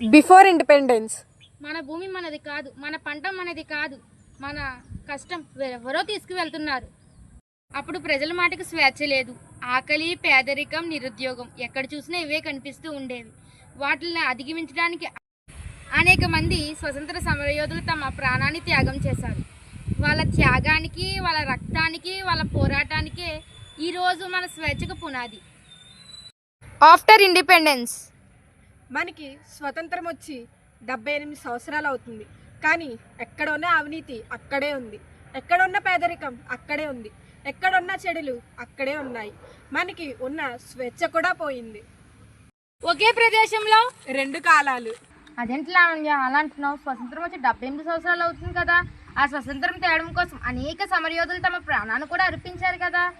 Before independence మన భూమి మనది కాదు మన పంట మనది కాదు మన కష్టం ఎవరో తీసుకువెళ్తున్నారు. అప్పుడు ప్రజల మాటకు స్వేచ్ఛ లేదు. ఆకలి పేదరికం నిరుద్యోగం ఎక్కడ చూసినా ఇవే కనిపిస్తూ ఉండేవి. వాటిని అధిగమించడానికి అనేక మంది స్వతంత్ర సమరయోధులు తమ ప్రాణాన్ని త్యాగం చేశారు. వాళ్ళ త్యాగానికి వాళ్ళ రక్తానికి వాళ్ళ పోరాటానికే ఈరోజు మన స్వేచ్ఛకు పునాది. ఆఫ్టర్ ఇండిపెండెన్స్ మనకి స్వతంత్రం వచ్చి డెబ్బై ఎనిమిది సంవత్సరాలు అవుతుంది. కానీ ఎక్కడ ఉన్న అవినీతి అక్కడే ఉంది. ఎక్కడ ఉన్న పేదరికం అక్కడే ఉంది. ఎక్కడ ఉన్న చెడులు అక్కడే ఉన్నాయి. మనకి ఉన్న స్వేచ్ఛ కూడా పోయింది. ఒకే ప్రదేశంలో రెండు కాలాలు. అదేంటి లావణ్య? అలా అంటున్నావు. స్వతంత్రం వచ్చి డెబ్బై ఎనిమిది సంవత్సరాలు అవుతుంది కదా. ఆ స్వతంత్రం తేవడం కోసం అనేక సమరయోధులు తమ ప్రాణాన్ని కూడా అర్పించారు కదా.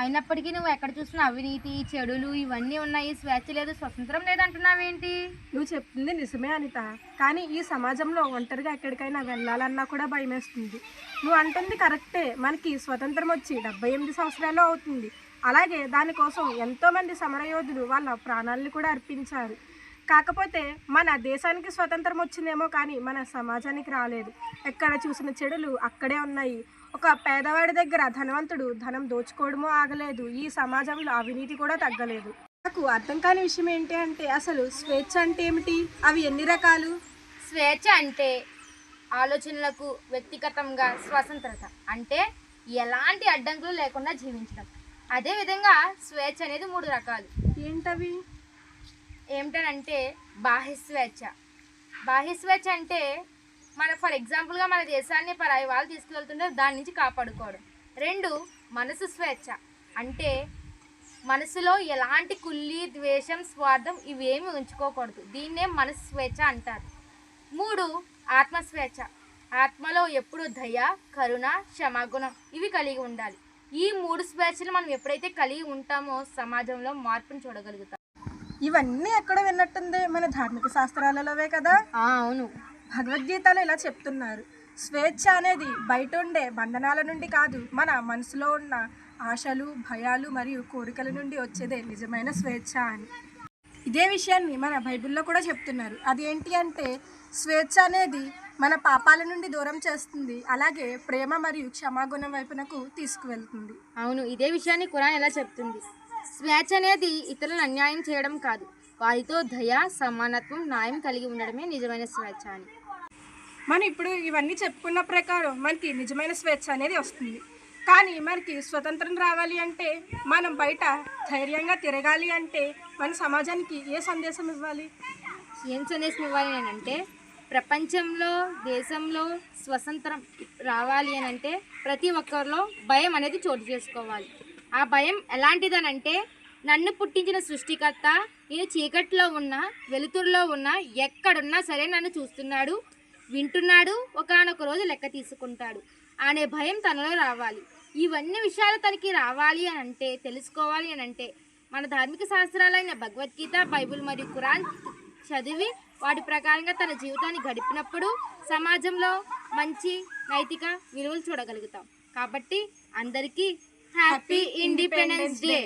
అయినప్పటికీ నువ్వు ఎక్కడ చూసినా అవినీతి చెడులు ఇవన్నీ ఉన్నాయి. స్వేచ్ఛ లేదు స్వతంత్రం లేదంటున్నావేంటి నువ్వు చెప్తుంది నిజమే అనిత. కానీ ఈ సమాజంలో ఒంటరిగా ఎక్కడికైనా వెళ్ళాలన్నా కూడా భయమేస్తుంది నువ్వు అంటుంది కరెక్టే. మనకి స్వతంత్రం వచ్చి డెబ్బై ఎనిమిది సంవత్సరాలు అవుతుంది. అలాగే దానికోసం ఎంతోమంది సమరయోధులు వాళ్ళ ప్రాణాలను కూడా అర్పించారు. కాకపోతే మన దేశానికి స్వతంత్రం వచ్చిందేమో కానీ మన సమాజానికి రాలేదు. ఎక్కడ చూసిన చెడులు అక్కడే ఉన్నాయి. ఒక పేదవాడి దగ్గర ధనవంతుడు ధనం దోచుకోవడమో ఆగలేదు. ఈ సమాజంలో అవినీతి కూడా తగ్గలేదు. నాకు అర్థం కాని విషయం ఏంటి అంటే అసలు స్వేచ్ఛ అంటే ఏమిటి? అవి ఎన్ని రకాలు? స్వేచ్ఛ అంటే ఆలోచనలకు వ్యక్తిగతంగా స్వతంత్రత. అంటే ఎలాంటి అడ్డంకులు లేకుండా జీవించడం. అదేవిధంగా స్వేచ్ఛ అనేది మూడు రకాలు. ఏంటవి? ఏమిటనంటే బాహ్య స్వేచ్ఛ. బాహ్య స్వేచ్ఛ అంటే మన ఫర్ ఎగ్జాంపుల్గా మన దేశాన్ని పరాయి వాళ్ళు తీసుకువెళ్తుంటే దాని నుంచి కాపాడుకోవడం. రెండు మనసు స్వేచ్ఛ. అంటే మనసులో ఎలాంటి కుల్లి ద్వేషం స్వార్థం ఇవేమి ఉంచుకోకూడదు. దీన్నే మనసు స్వేచ్ఛ అంటారు. మూడు ఆత్మ స్వేచ్ఛ. ఆత్మలో ఎప్పుడు దయ కరుణ క్షమాగుణం ఇవి కలిగి ఉండాలి. ఈ మూడు స్వేచ్ఛలు మనం ఎప్పుడైతే కలిగి ఉంటామో సమాజంలో మార్పును చూడగలుగుతాం. ఇవన్నీ ఎక్కడ విన్నట్టుంది? మన ధార్మిక శాస్త్రాలలోవే కదా? అవును. భగవద్గీతలో ఇలా చెప్తున్నారు. స్వేచ్ఛ అనేది బయట ఉండే బంధనాల నుండి కాదు మన మనసులో ఉన్న ఆశలు భయాలు మరియు కోరికల నుండి వచ్చేదే నిజమైన స్వేచ్ఛ అని. ఇదే విషయాన్ని మన బైబిల్లో కూడా చెప్తున్నారు. అదేంటి అంటే స్వేచ్ఛ అనేది మన పాపాల నుండి దూరం చేస్తుంది. అలాగే ప్రేమ మరియు క్షమాగుణం వైపునకు తీసుకువెళ్తుంది. అవును ఇదే విషయాన్ని కురాన్ ఎలా చెప్తుంది? స్వేచ్ఛ అనేది ఇతరులను అన్యాయం చేయడం కాదు. వారితో దయ సమానత్వం న్యాయం కలిగి ఉండడమే నిజమైన స్వేచ్ఛ అని. మనం ఇప్పుడు ఇవన్నీ చెప్పుకున్న ప్రకారం మనకి నిజమైన స్వేచ్ఛ అనేది వస్తుంది. కానీ మనకి స్వతంత్రం రావాలి అంటే మనం బయట ధైర్యంగా తిరగాలి అంటే మన సమాజానికి ఏ సందేశం ఇవ్వాలి? ఏం సందేశం ఇవ్వాలి అని అంటే ప్రపంచంలో దేశంలో స్వతంత్రం రావాలి అని అంటే ప్రతి ఒక్కరిలో భయం అనేది చోటు చేసుకోవాలి. ఆ భయం ఎలాంటిదనంటే నన్ను పుట్టించిన సృష్టికర్త నేను చీకట్లో ఉన్నా వెలుతురులో ఉన్నా ఎక్కడున్నా సరే నన్ను చూస్తున్నాడు. వింటున్నాడు ఒకనొక రోజు లెక్క తీసుకుంటాడు. అనే భయం తనలో రావాలి. ఇవన్నీ విషయాలు తనకి రావాలి అని అంటే తెలుసుకోవాలి అని అంటే మన ధార్మిక శాస్త్రాలైన భగవద్గీత బైబిల్ మరియు ఖురాన్ చదివి వాటి ప్రకారంగా తన జీవితాన్ని గడిపినప్పుడు సమాజంలో మంచి నైతిక విలువలు చూడగలుగుతాం. కాబట్టి అందరికీ హ్యాపీ ఇండిపెండెన్స్ డే!